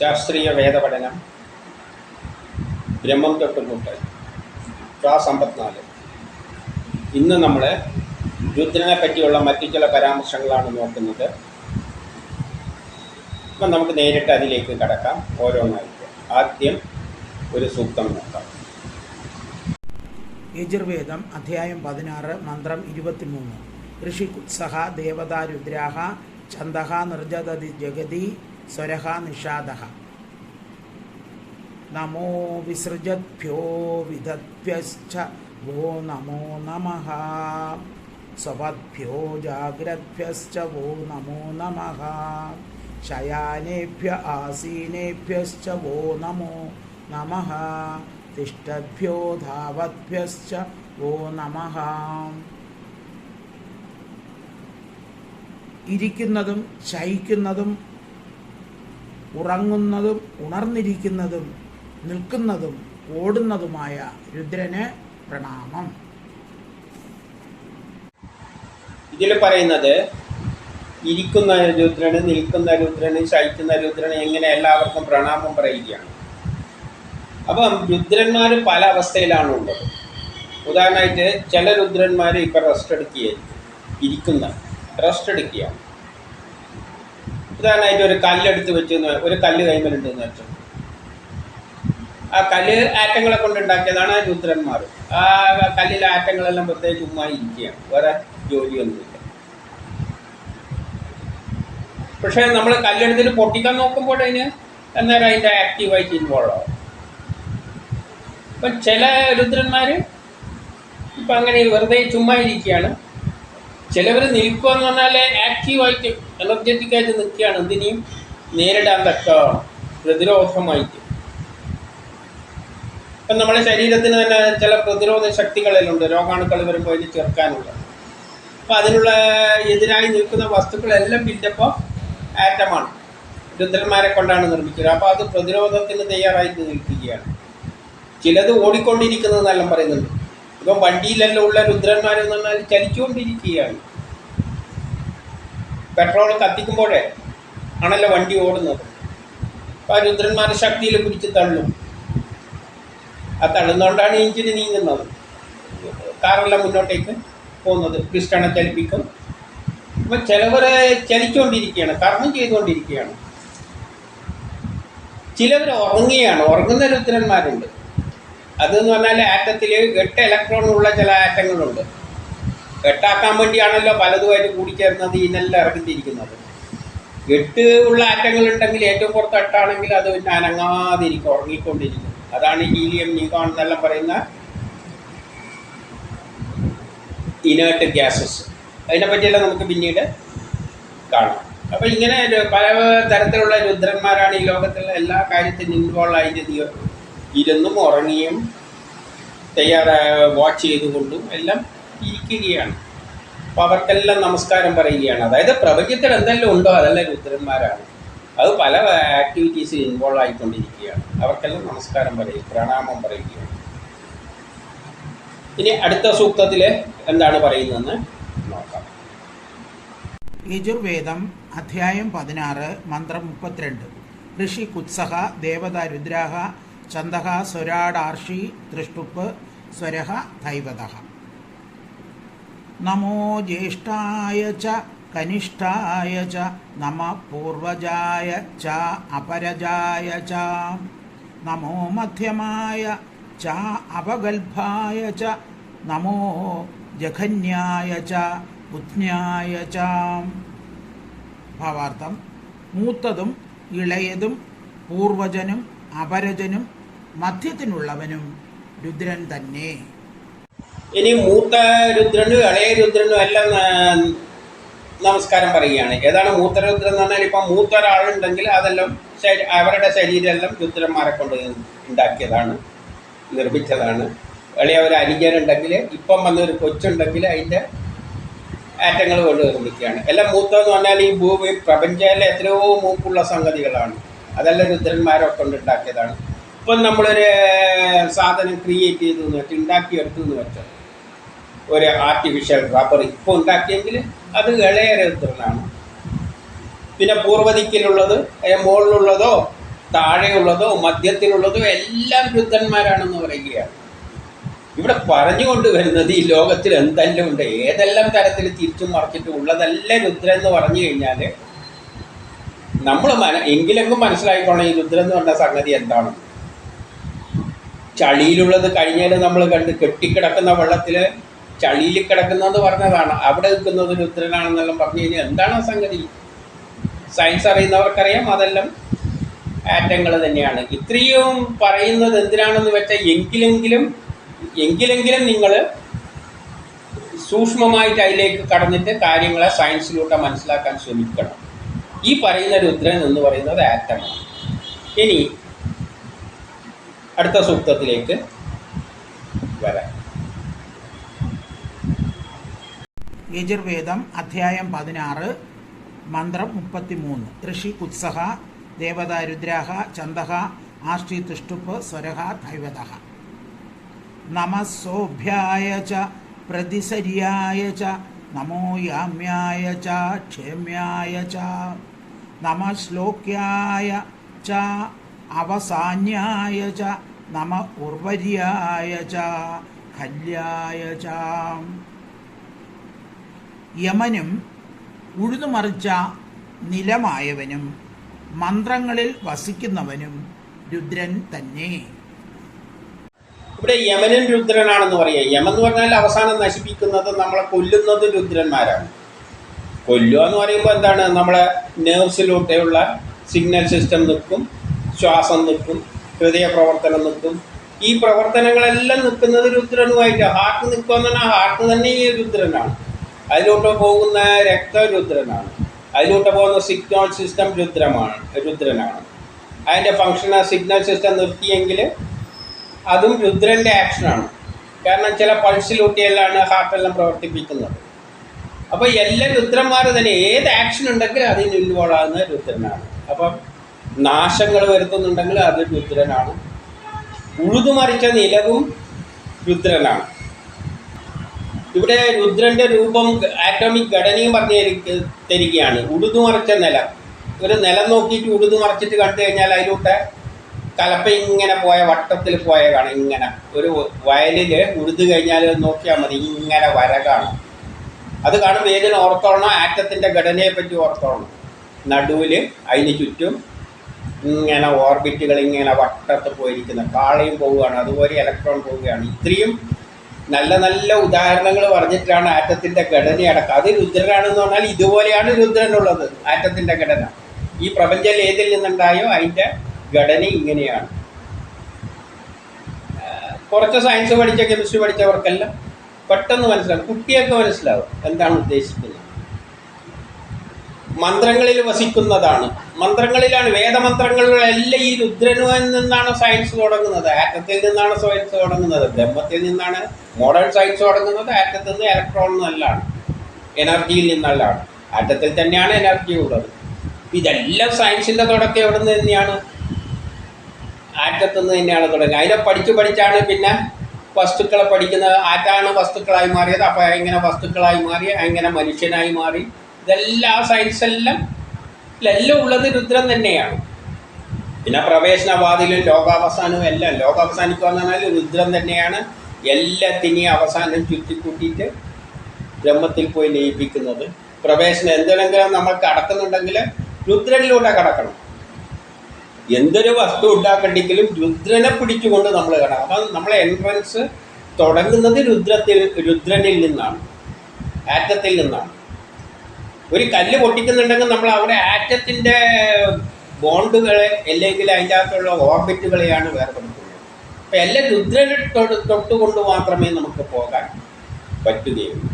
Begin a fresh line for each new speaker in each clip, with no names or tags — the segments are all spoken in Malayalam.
ശാസ്ത്രീയ വേദപഠനം ബ്രഹ്മം തൊട്ടുമുട്ട് ക്ലാസ് അമ്പത്തിനാല് ഇന്ന് നമ്മൾ രുദ്രനെ പറ്റിയുള്ള മറ്റു ചില പരാമർശങ്ങളാണ് നോക്കുന്നത്. അപ്പം നമുക്ക് നേരിട്ട് അതിലേക്ക് കടക്കാം. ഓരോന്നായിട്ട്. ആദ്യം ഒരു സൂക്തം നോക്കാം.
യജുർവേദം അധ്യായം പതിനാറ് മന്ത്രം ഇരുപത്തിമൂന്ന്. ഋഷി കുത്സഹ ദേവതാ രുദ്രാഹ ഛന്ദഹ നിർജതതി ജഗതി സ്വരഹ നിഷാദ നമോ വിസൃജദ്ഭ്യോ വിദദ്ഭ്യശ്ച നമോ നമ സ്വപദ്ഭ്യോ ജാഗ്രദ്ഭ്യശ്ച നമോ നമ ശയാനേഭ്യ ആസീനേഭ്യശ്ച വോ നമോ നമ തിഷ്ടഭ്യോ ധാവദ്ഭ്യശ്ച നമഃ ഇരിക്കുന്നതും ശയിക്കുന്നതും ഉറങ്ങുന്നതും ഉണർന്നിരിക്കുന്നതും നിൽക്കുന്നതും ഓടുന്നതുമായ രുദ്രന് പ്രണാമം.
ഇതിൽ പറയുന്നത് ഇരിക്കുന്ന രുദ്രന് നിൽക്കുന്ന രുദ്രന് ശയിക്കുന്ന രുദ്രന് എങ്ങനെ എല്ലാവർക്കും പ്രണാമം പറയുകയാണ്. അപ്പം രുദ്രന്മാർ പല അവസ്ഥയിലാണ് ഉള്ളത്. ഉദാഹരണമായിട്ട് ചില രുദ്രന്മാർ ഇപ്പം റെസ്റ്റ് എടുക്കുകയായിരിക്കും. ഇരിക്കുന്ന റെസ്റ്റ് എടുക്കുകയാണ്. ഉദാഹരണമായിട്ട് ഒരു കല്ലെടുത്ത് വെച്ച് ഒരു കല്ല് കൈമലുണ്ടെന്ന് വെച്ചു. ആ കല്ല് ആറ്റങ്ങളെ കൊണ്ട് ഉണ്ടാക്കിയതാണ് രുദ്രന്മാർ. ആ കല്ലിലെ ആറ്റങ്ങളെല്ലാം വെറുതെ ചുമ്മാ ഇരിക്കുകയാണ്. വേറെ ജോലിയൊന്നുമില്ല പക്ഷേ നമ്മൾ കല്ലെടുത്തിട്ട് പൊട്ടിക്കാൻ നോക്കുമ്പോൾ അതിന് അന്നേരം അതിന്റെ ആക്റ്റീവായിട്ട് ഇൻവോൾവ് ആവും. അപ്പം ചില രുദ്രന്മാർ ഇപ്പം അങ്ങനെ വെറുതെ ചുമ്മാ ഇരിക്കുകയാണ്. ചിലവർ നിൽക്കുക എന്ന് പറഞ്ഞാൽ ആക്റ്റീവായിട്ട് എനർജറ്റിക് ആയിട്ട് നിൽക്കുകയാണ്. എന്തിനേയും നേരിടാൻ തക്ക പ്രതിരോധമായിട്ട് ഇപ്പം നമ്മുടെ ശരീരത്തിന് തന്നെ ചില പ്രതിരോധ ശക്തികളെല്ലാം രോഗാണുക്കൾ വരുമ്പോൾ അതിന് ചേർക്കാനുള്ള അപ്പോൾ അതിനുള്ള എതിരായി നിൽക്കുന്ന വസ്തുക്കളെല്ലാം ബിൽഡപ്പ് ആറ്റമാണ് രുദ്രന്മാരെ കൊണ്ടാണ് നിർമ്മിക്കുന്നത്. അപ്പോൾ അത് പ്രതിരോധത്തിന് തയ്യാറായിട്ട് നിൽക്കുകയാണ്. ചിലത് ഓടിക്കൊണ്ടിരിക്കുന്നതെന്നെല്ലാം പറയുന്നുണ്ട്. ഇപ്പം വണ്ടിയിലല്ല ഉള്ള രുദ്രന്മാരെന്ന് പറഞ്ഞാൽ ചലിച്ചുകൊണ്ടിരിക്കുകയാണ്. പെട്രോൾ കത്തിക്കുമ്പോഴേ ആണല്ലോ വണ്ടി ഓടുന്നത്. അപ്പോൾ ആ രുദ്രന്മാർ ശക്തിയിൽ പിടിച്ച് തള്ളും. ആ തള്ളുന്നതുകൊണ്ടാണ് എഞ്ചിന് നീങ്ങുന്നത്. കാറെല്ലാം മുന്നോട്ടേക്ക് പോകുന്നത്. പിസ്റ്റണെ ചലിപ്പിക്കും. അപ്പം ചിലവർ ചലിച്ചുകൊണ്ടിരിക്കുകയാണ് കർമ്മം ചെയ്തുകൊണ്ടിരിക്കുകയാണ്. ചിലവർ ഉറങ്ങുകയാണ്. ഉറങ്ങുന്ന രുദ്രന്മാരുണ്ട്. അതെന്ന് പറഞ്ഞാൽ ആറ്റത്തിൽ എട്ട് ഇലക്ട്രോൺ ഉള്ള ചില ആറ്റങ്ങളുണ്ട്. എട്ടാക്കാൻ വേണ്ടിയാണല്ലോ പലതുമായിട്ട് കൂടിച്ചേർന്നത് ഇതിനെല്ലാം ഇറങ്ങിത്തിരിക്കുന്നത്. എട്ട് ഉള്ള ആറ്റങ്ങൾ ഉണ്ടെങ്കിൽ ഏറ്റവും പുറത്ത് എട്ടാണെങ്കിൽ അത് പിന്നെ അനങ്ങാതിരിക്കും ഉറങ്ങിക്കൊണ്ടിരിക്കും. അതാണ് ഹീലിയം നീക്കോൺ എന്നെല്ലാം പറയുന്ന ഇനേർട്ട് ഗ്യാസസ് അതിനെ പറ്റിയെല്ലാം നമുക്ക് പിന്നീട് കാണാം. അപ്പോൾ ഇങ്ങനെ പല തരത്തിലുള്ള രുദ്രന്മാരാണ് ഈ ലോകത്തിലുള്ള എല്ലാ കാര്യത്തിനും ഇൻവോൾവ് ആയിട്ട് ഇരുന്നും ഉറങ്ങിയും തയ്യാറായ വാച്ച് ചെയ്തുകൊണ്ടും എല്ലാം ഇരിക്കുകയാണ്. അപ്പോൾ അവർക്കെല്ലാം നമസ്കാരം പറയുകയാണ്. അതായത് പ്രപഞ്ചത്തിൽ എന്തെല്ലാം ഉണ്ടോ അതെല്ലാം രുദ്രന്മാരാണ്. അത് പല ആക്ടിവിറ്റീസിൽ ഇൻവോൾവ് ആയിക്കൊണ്ടിരിക്കുകയാണ്. അവർക്കെല്ലാം നമസ്കാരം പറയും പ്രണാമം പറയുകയാണ്. ഇനി അടുത്ത സൂക്തത്തിൽ എന്താണ് പറയുന്നതെന്ന് നോക്കാം.
യജുർവേദം അധ്യായം പതിനാറ് മന്ത്രം മുപ്പത്തിരണ്ട്. ഋഷി കുത്സഹ ദേവത രുദ്രാഹ ചന്ദഹ സ്വരാടാർഷി ദൃഷ്ടുപ്പ് സ്വരഹ ധൈവത നമോ ജ്യേഷ്ഠായ ച കനിഷ്ഠായ ച നമ പൂർവജായ ച അപരജായ ച നമോ മധ്യമായ ച അപഗൽഭായ ച നമോ ജഘന്യായ ച ഉജ്ഞായ ച ഭാവാർത്ഥം മൂത്തതും ഇളയതും പൂർവജനും അപരജനും മധ്യത്തിനുള്ളവനും രുദ്രൻ തന്നെ.
ഇനി മൂത്ത രുദ്രനും ഇളയ രുദ്രനും എല്ലാം നമസ്കാരം പറയുകയാണ്. ഏതാണ് മൂത്ത രുദ്രൻ എന്ന് പറഞ്ഞാൽ ഇപ്പം മൂത്ത ഒരാളുണ്ടെങ്കിൽ അതെല്ലാം അവരുടെ ശരീരമെല്ലാം രുദ്രന്മാരെ കൊണ്ട് ഉണ്ടാക്കിയതാണ് നിർമ്മിച്ചതാണ്. ഇളയ ഒരു അനുജനുണ്ടെങ്കിൽ ഇപ്പം വന്ന ഒരു കൊച്ചുണ്ടെങ്കിൽ അതിന്റെ ആറ്റങ്ങൾ കൊണ്ട് നിർമ്മിക്കുകയാണ്. എല്ലാം മൂത്തതെന്ന് പറഞ്ഞാൽ ഈ ഭൂമി പ്രപഞ്ചത്തിലെ എത്രയോ മൂപ്പുള്ള സംഗതികളാണ്. അതെല്ലാം രുദ്രന്മാരെ കൊണ്ട് ഉണ്ടാക്കിയതാണ്. ഇപ്പം നമ്മളൊരു സാധനം ക്രിയേറ്റ് ചെയ്തു എന്ന് വെച്ചാൽ ഉണ്ടാക്കിയെടുത്തു എന്ന് വെച്ചാൽ ഒരു ആർട്ടിഫിഷ്യൽ റബ്ബർ ഇപ്പോൾ ഉണ്ടാക്കിയെങ്കിൽ അത് ഇളയരത്തിലാണ് പിന്നെ പൂർവദിക്കിലുള്ളത് മുകളിലുള്ളതോ താഴെയുള്ളതോ മധ്യത്തിലുള്ളതോ എല്ലാം വൃദ്ധന്മാരാണെന്ന് പറയുകയാണ്. ഇവിടെ പറഞ്ഞുകൊണ്ട് വരുന്നത് ഈ ലോകത്തിൽ എന്തെല്ലാം ഉണ്ട് ഏതെല്ലാം തരത്തിൽ തിരിച്ചും മറിച്ചിട്ടും ഉള്ളതെല്ലാം രുദ്രൻ എന്ന് പറഞ്ഞു കഴിഞ്ഞാൽ നമ്മൾ മന എങ്കിലെങ്കിലും മനസ്സിലായിക്കോണം ഈ രുദ്രൻ എന്ന് പറഞ്ഞ സംഗതി എന്താണ് ചളിയിലുള്ളത് കഴിഞ്ഞാൽ നമ്മൾ കണ്ട് കെട്ടിക്കിടക്കുന്ന വെള്ളത്തിൽ ചളിയിൽ കിടക്കുന്നതെന്ന് പറഞ്ഞതാണ്. അവിടെ നിൽക്കുന്നത് രുദ്രനാണെന്നെല്ലാം പറഞ്ഞു കഴിഞ്ഞാൽ എന്താണ് സംഗതി? സയൻസ് അറിയുന്നവർക്കറിയാം. അതെല്ലാം ആറ്റങ്ങൾ തന്നെയാണ്. ഇത്രയും പറയുന്നത് എന്തിനാണെന്ന് വെച്ചാൽ എങ്കിലെങ്കിലും എങ്കിലെങ്കിലും നിങ്ങൾ സൂക്ഷ്മമായിട്ട് അതിലേക്ക് കടന്നിട്ട് കാര്യങ്ങളെ സയൻസിലൂടെ മനസ്സിലാക്കാൻ ശ്രമിക്കണം. ഈ പറയുന്ന രുദ്രൻ എന്ന് പറയുന്നത് ആറ്റമാണ്. ഇനി അടുത്ത സൂക്തത്തിലേക്ക് വരാം.
യജുർവേദം അധ്യായം പതിനാറ് മന്ത്രം മുപ്പത്തിമൂന്ന്. ഋഷി ഉത്സഹ ദേവത രുദ്രാഹ ചന്ദഹ ആഷ്ടി തുഷ്ടുപ്പ് സ്വരഹ ദൈവത നമസ്സോഭ്യായ ച പ്രതിസര്യായ ച നമോ യാമ്യായ ച ക്ഷേമ്യായ ച നമ ശ്ലോക്യായ ച അവസാന്യായ ച നമ ഉർവര്യായ ച ഖല്യായ ച. യമനും ഉഴുതുമറിച്ച നിലമായവനും മന്ത്രങ്ങളിൽ വസിക്കുന്നവനും രുദ്രൻ തന്നെ.
ഇവിടെ യമനൻ രുദ്രനാണെന്ന് പറയാം. യമൻ എന്ന് പറഞ്ഞാൽ അവസാനം നശിപ്പിക്കുന്നത് നമ്മളെ കൊല്ലുന്നത് രുദ്രന്മാരാണ്. കൊല്ലുക എന്ന് പറയുമ്പോൾ എന്താണ്? നമ്മളെ നേഴ്സിലൂടെയുള്ള സിഗ്നൽ സിസ്റ്റം നിൽക്കും. ശ്വാസം നിൽക്കും ഹൃദയ പ്രവർത്തനം നിൽക്കും. ഈ പ്രവർത്തനങ്ങളെല്ലാം നിൽക്കുന്നത് രുദ്രനുമായിട്ട്. ഹാർട്ട് നിൽക്കുക എന്ന് പറഞ്ഞാൽ ഹാർട്ട് തന്നെ ഈ രുദ്രനാണ്. അതിലോട്ട് പോകുന്ന രക്ത രുദ്രനാണ്. അതിലോട്ട് പോകുന്ന സിഗ്നൽ സിസ്റ്റം രുദ്രമാണ് രുദ്രനാണ്. അതിന്റെ ഫങ്ഷൻ സിഗ്നൽ സിസ്റ്റം നിർത്തിയെങ്കിൽ അതും രുദ്രന്റെ ആക്ഷനാണ് കാരണം ചില പൾസിലൂട്ടിയെല്ലാം ഹാർട്ടെല്ലാം പ്രവർത്തിപ്പിക്കുന്നത്. അപ്പോൾ എല്ലാ രുദ്രന്മാർ തന്നെ. ഏത് ആക്ഷൻ ഉണ്ടെങ്കിലും അതിന് ഇൻവോൾവ് ആകുന്ന രുദ്രനാണ്. അപ്പം നാശങ്ങൾ വരുത്തുന്നുണ്ടെങ്കിൽ അത് രുദ്രനാണ്. ഉഴുതുമറിച്ച നിലവും രുദ്രനാണ്. ഇവിടെ രുദ്രന്റെ രൂപം ആറ്റോമിക് ഘടനയും പറഞ്ഞു തരി- തരികയാണ് ഉഴുതുമറിച്ച നിലം. ഒരു നിലം നോക്കിയിട്ട് ഉഴുതുമറിച്ചിട്ട് കണ്ടു കഴിഞ്ഞാൽ അതിലൂടെ കലപ്പ ഇങ്ങനെ പോയ വട്ടത്തിൽ പോയ കാണാം ഇങ്ങനെ. ഒരു വയലിൽ ഉഴുതു കഴിഞ്ഞാൽ നോക്കിയാൽ മതി ഇങ്ങനെ വര കാണും അത് കാണുമ്പോൾ ഏതിനും ഓർത്തോളണം? ആറ്റത്തിന്റെ ഘടനയെ പറ്റി ഓർത്തോളണം. നടുവിൽ അതിന് ചുറ്റും ഇങ്ങനെ ഓർബിറ്റുകൾ ഇങ്ങനെ വട്ടത്ത് പോയിരിക്കുന്ന കാളയും പോവുകയാണ് അതുപോലെ ഇലക്ട്രോൺ പോവുകയാണ്. ഇത്രയും നല്ല നല്ല ഉദാഹരണങ്ങൾ പറഞ്ഞിട്ടാണ് ആറ്റത്തിന്റെ ഘടന അടക്കം. അത് രുദ്രനാണെന്ന് പറഞ്ഞാൽ ഇതുപോലെയാണ് രുദ്രനുള്ളത് ആറ്റത്തിന്റെ ഘടന. ഈ പ്രപഞ്ചം ഏതിൽ നിന്നുണ്ടായോ? അതിന്റെ ഘടന ഇങ്ങനെയാണ്. കുറച്ച് സയൻസ് പഠിച്ച കെമിസ്ട്രി പഠിച്ചവർക്കെല്ലാം പെട്ടെന്ന് മനസ്സിലാവും. കുട്ടിയൊക്കെ മനസ്സിലാവും എന്താണ് ഉദ്ദേശിക്കുന്നത്. മന്ത്രങ്ങളിൽ വസിക്കുന്നതാണ്. മന്ത്രങ്ങളിലാണ് വേദമന്ത്രങ്ങളിലെല്ലാം ഈ രുദ്രനുവിൽ നിന്നാണ് സയൻസ് തുടങ്ങുന്നത്. ആറ്റത്തിൽ നിന്നാണ് സയൻസ് തുടങ്ങുന്നത്. ബ്രഹ്മത്തിൽ നിന്നാണ് മോഡേൺ സയൻസ് തുടങ്ങുന്നത്. ആറ്റത്തിൽ നിന്ന് ഇലക്ട്രോൺ നിന്നല്ലാണ് എനർജിയിൽ നിന്നല്ലാണ്. ആറ്റത്തിൽ തന്നെയാണ് എനർജി ഉള്ളത്. ഇതെല്ലാം സയൻസിന്റെ തുടക്കം എവിടെ നിന്ന് തന്നെയാണ്? ആറ്റത്തിൽ നിന്ന് തന്നെയാണ് തുടങ്ങുക അതിനെ പഠിച്ചു പഠിച്ചാണ് പിന്നെ വസ്തുക്കളെ പഠിക്കുന്നത്. ആറ്റാണ് വസ്തുക്കളായി മാറിയത്. അപ്പോൾ ഇങ്ങനെ വസ്തുക്കളായി മാറി അങ്ങനെ മനുഷ്യനായി മാറി. ഇതെല്ലാം സയൻസ് എല്ലാം എല്ലാം ഉള്ളത് രുദ്രൻ തന്നെയാണ്. പിന്നെ പ്രവേശനവാതിലും ലോകാവസാനവും എല്ലാം ലോകാവസാനിക്കുക എന്ന് പറഞ്ഞാൽ രുദ്രൻ തന്നെയാണ് എല്ലാത്തിനെയും അവസാനം ചുറ്റിക്കൂട്ടിയിട്ട് ബ്രഹ്മത്തിൽ പോയി ലയിപ്പിക്കുന്നത്. പ്രവേശനം എന്തെങ്കിലും നമ്മൾ കടക്കുന്നുണ്ടെങ്കിൽ രുദ്രനിലൂടെ കടക്കണം. എന്തൊരു വസ്തു ഉണ്ടാക്കണ്ടെങ്കിലും രുദ്രനെ പിടിച്ചുകൊണ്ട് നമ്മൾ കടക്കണം അപ്പം നമ്മളെ എൻട്രൻസ് തുടങ്ങുന്നത് രുദ്രത്തിൽ രുദ്രനിൽ നിന്നാണ്. ആറ്റത്തിൽ നിന്നാണ്. ഒരു കല്ല് പൊട്ടിക്കുന്നുണ്ടെങ്കിൽ നമ്മൾ അവിടെ ആറ്റത്തിന്റെ ബോണ്ടുകളെ അല്ലെങ്കിൽ അതിന്റെ അകത്തുള്ള ഓർബിറ്റുകളെയാണ് വേർപെടുത്തുന്നത്. അപ്പം എല്ലാം രുദ്രനെ തൊട്ട് തൊട്ടുകൊണ്ട് മാത്രമേ നമുക്ക് പോകാൻ പറ്റുകയുള്ളൂ.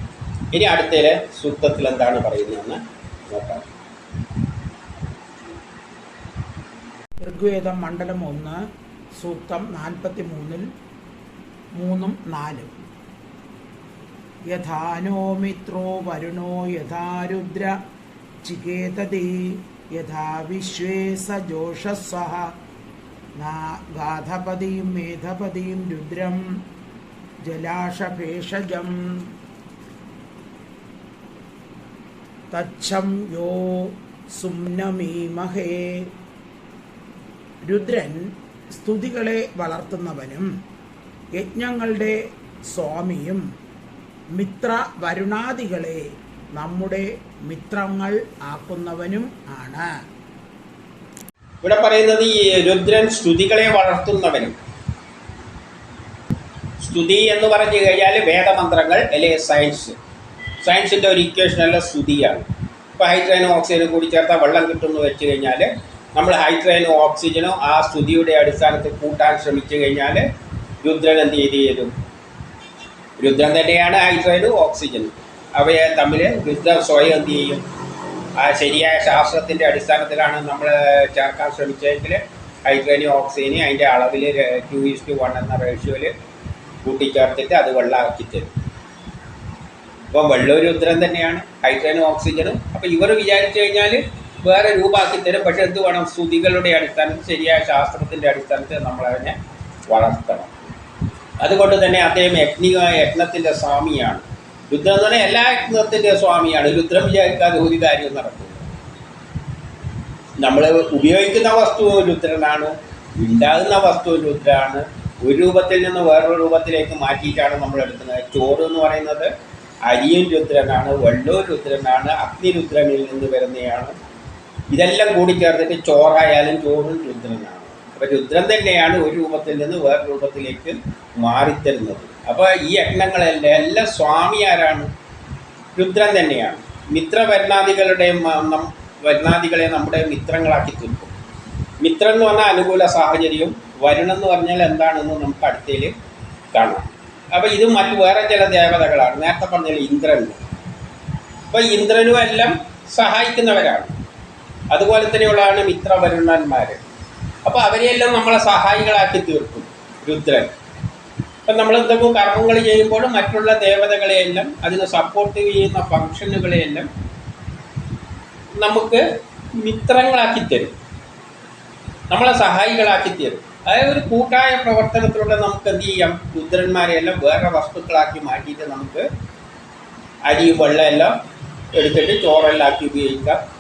ഇനി അടുത്തതിലെ സൂക്തത്തിൽ എന്താണ് പറയുന്നതെന്ന് നോക്കാം.
ഋഗ്വേദം മണ്ഡലം ഒന്ന് സൂക്തം നാൽപ്പത്തി മൂന്നിൽ മൂന്നും നാലും. യഥാനോ മിത്രോ വരുണോ യഥാരുദ്ര ചികേതതി യഥാ വിശ്വേ സജോഷസ്വഹ ഗാധപതിയും മേധപതിയും രുദ്രം ജലാഷഭേഷജം തച്ഛം യോ സുംനമീമഹേ രുദ്രൻ സ്തുതികളെ വളർത്തുന്നവനും യജ്ഞങ്ങളുടെ സ്വാമിയും മിത്ര വരുണാദികളെ നമ്മുടെ മിത്രങ്ങൾ ആക്കുന്നവനും ആണ്.
ഇവിടെ പറയുന്നത് ഈ രുദ്രൻ സ്തുതികളെ വളർത്തുന്നവനും. സ്തുതി എന്ന് പറഞ്ഞു കഴിഞ്ഞാൽ വേദമന്ത്രങ്ങൾ അല്ലെ? സയൻസ് സയൻസിന്റെ ഒരു ഇക്വേഷൻ അല്ല സ്തുതിയാണ്. ഇപ്പോൾ ഹൈഡ്രജനും ഓക്സിജനും കൂടി ചേർത്താൽ വെള്ളം കിട്ടുമെന്ന് വെച്ച് കഴിഞ്ഞാൽ നമ്മൾ ഹൈഡ്രജനും ഓക്സിജനും ആ സ്തുതിയുടെ അടിസ്ഥാനത്തിൽ കൂട്ടാൻ ശ്രമിച്ചു കഴിഞ്ഞാൽ രുദ്രൻ എന്ത് ചെയ്ത്? രുദ്രൻ തന്നെയാണ് ഹൈഡ്രജനും ഓക്സിജനും അവയെ തമ്മിൽ രുദ്രം സ്വയം എന്ത് ചെയ്യും? ആ ശരിയായ ശാസ്ത്രത്തിന്റെ അടിസ്ഥാനത്തിലാണ് നമ്മൾ ചേർക്കാൻ ശ്രമിച്ചതെങ്കിൽ ഹൈഡ്രജനും ഓക്സിജനും അതിന്റെ അളവിൽ ടു ഈസ് ടു വൺ എന്ന റേഷ്യോയിൽ കൂട്ടിച്ചേർത്തിട്ട് അത് വെള്ളമാക്കി തരും. ഇപ്പം വെള്ളവും രുദ്രൻ തന്നെയാണ് ഹൈഡ്രജനും ഓക്സിജനും. അപ്പോൾ ഇവർ വിചാരിച്ചു കഴിഞ്ഞാൽ വേറെ രൂപമാക്കി തരും. പക്ഷെ എന്ത് വേണം? സ്തുതികളുടെ അടിസ്ഥാനത്തിൽ ശരിയായ ശാസ്ത്രത്തിന്റെ അടിസ്ഥാനത്തിൽ നമ്മളതിനെ വളർത്തണം. അതുകൊണ്ട് തന്നെ അദ്ദേഹം യജ്ഞിക യജ്ഞത്തിന്റെ സ്വാമിയാണ്. രുദ്രം എന്ന് പറഞ്ഞാൽ എല്ലാ യജ്ഞത്തിന്റെ സ്വാമിയാണ്. രുദ്രം വിചാരിക്കാതെ ഒരു കാര്യവും നടക്കുന്നു നമ്മൾ ഉപയോഗിക്കുന്ന വസ്തു രുദ്രനാണ്. ഉണ്ടാകുന്ന വസ്തു രുദ്രാണ്. ഒരു രൂപത്തിൽ നിന്ന് വേറൊരു രൂപത്തിലേക്ക് മാറ്റിയിട്ടാണ് നമ്മൾ എടുക്കുന്നത്. ചോറ് എന്ന് പറയുന്നത് അരിയും രുദ്രനാണ് വെള്ളവും രുദ്രനാണ് അഗ്നിരുദ്രനിൽ നിന്ന് വരുന്നതാണ് ഇതെല്ലാം കൂടി ചേർത്തിട്ട് ചോറായാലും ചോറും രുദ്രനാണ്. അപ്പോൾ രുദ്രൻ തന്നെയാണ് ഒരു രൂപത്തിൽ നിന്ന് വേറെ രൂപത്തിലേക്ക് മാറിത്തരുന്നത്. അപ്പോൾ ഈ യജ്ഞങ്ങളെല്ലാം എല്ലാം സ്വാമി ആരാണ്? രുദ്രൻ തന്നെയാണ്. മിത്രവരണാദികളുടെ വരണാദികളെ നമ്മുടെ മിത്രങ്ങളാക്കി തീർക്കും. മിത്രം എന്ന് പറഞ്ഞാൽ അനുകൂല സാഹചര്യവും വരുണം എന്ന് പറഞ്ഞാൽ എന്താണെന്ന് നമുക്ക് അടുത്തതിൽ കാണാം. അപ്പോൾ ഇത് മറ്റു വേറെ ചില ദേവതകളാണ്. നേരത്തെ പറഞ്ഞാൽ ഇന്ദ്രൻ. അപ്പോൾ ഇന്ദ്രനും എല്ലാം സഹായിക്കുന്നവരാണ്. അതുപോലെ തന്നെയുള്ളതാണ് മിത്രവരുണന്മാർ അപ്പോൾ അവരെയെല്ലാം നമ്മളെ സഹായികളാക്കി തീർക്കും രുദ്രൻ. അപ്പം നമ്മൾ എന്തെങ്കിലും കർമ്മങ്ങൾ ചെയ്യുമ്പോൾ മറ്റുള്ള ദേവതകളെയെല്ലാം അതിന് സപ്പോർട്ട് ചെയ്യുന്ന ഫങ്ഷനുകളെയെല്ലാം നമുക്ക് മിത്രങ്ങളാക്കി തരും. നമ്മളെ സഹായികളാക്കി തരും. അതായത് ഒരു കൂട്ടായ പ്രവർത്തനത്തിലൂടെ നമുക്ക് എന്ത് ചെയ്യാം? രുദ്രന്മാരെയെല്ലാം വേറെ വസ്തുക്കളാക്കി മാറ്റിയിട്ട് നമുക്ക് അരിയും വെള്ളമെല്ലാം എടുത്തിട്ട് ചോറെല്ലാം ആക്കി ഉപയോഗിക്കാം.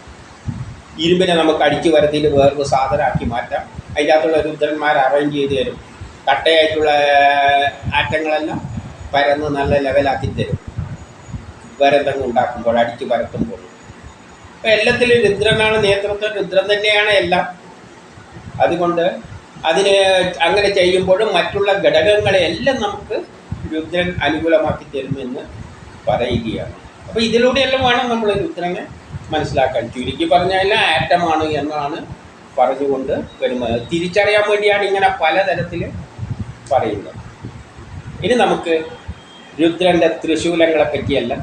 ഇരുമ്പിനെ നമുക്ക് അടിച്ചു വരത്തിയിട്ട് വേറൊരു സാധനമാക്കി മാറ്റാം. അതിന്റെ അകത്തുള്ള രുദ്രന്മാർ അറേഞ്ച് ചെയ്ത് തരും. കട്ടയായിട്ടുള്ള ആറ്റങ്ങളെല്ലാം പരന്ന് നല്ല ലെവലാക്കി തരും. വരന്തങ്ങൾ ഉണ്ടാക്കുമ്പോൾ അടിച്ച് പരത്തുമ്പോൾ. അപ്പം എല്ലാത്തിലും രുദ്രനാണ് നേതൃത്വം. രുദ്രൻ തന്നെയാണ് എല്ലാം. അതുകൊണ്ട് അതിന് അങ്ങനെ ചെയ്യുമ്പോഴും മറ്റുള്ള ഘടകങ്ങളെ എല്ലാം നമുക്ക് രുദ്രൻ അനുകൂലമാക്കി തരുമെന്ന് പറയുകയാണ്. അപ്പോൾ ഇതിലൂടെയെല്ലാം വേണം നമ്മൾ രുദ്രനെ മനസ്സിലാക്കാൻ ചുരുക്കി പറഞ്ഞാൽ ആറ്റമാണ് എന്നാണ് പറഞ്ഞുകൊണ്ട് വരുന്നത് തിരിച്ചറിയാൻ വേണ്ടിയാണ് ഇങ്ങനെ പലതരത്തിൽ പറയുന്നത്. ഇനി നമുക്ക് രുദ്രന്റെ ത്രിശൂലങ്ങളെ പറ്റിയെല്ലാം.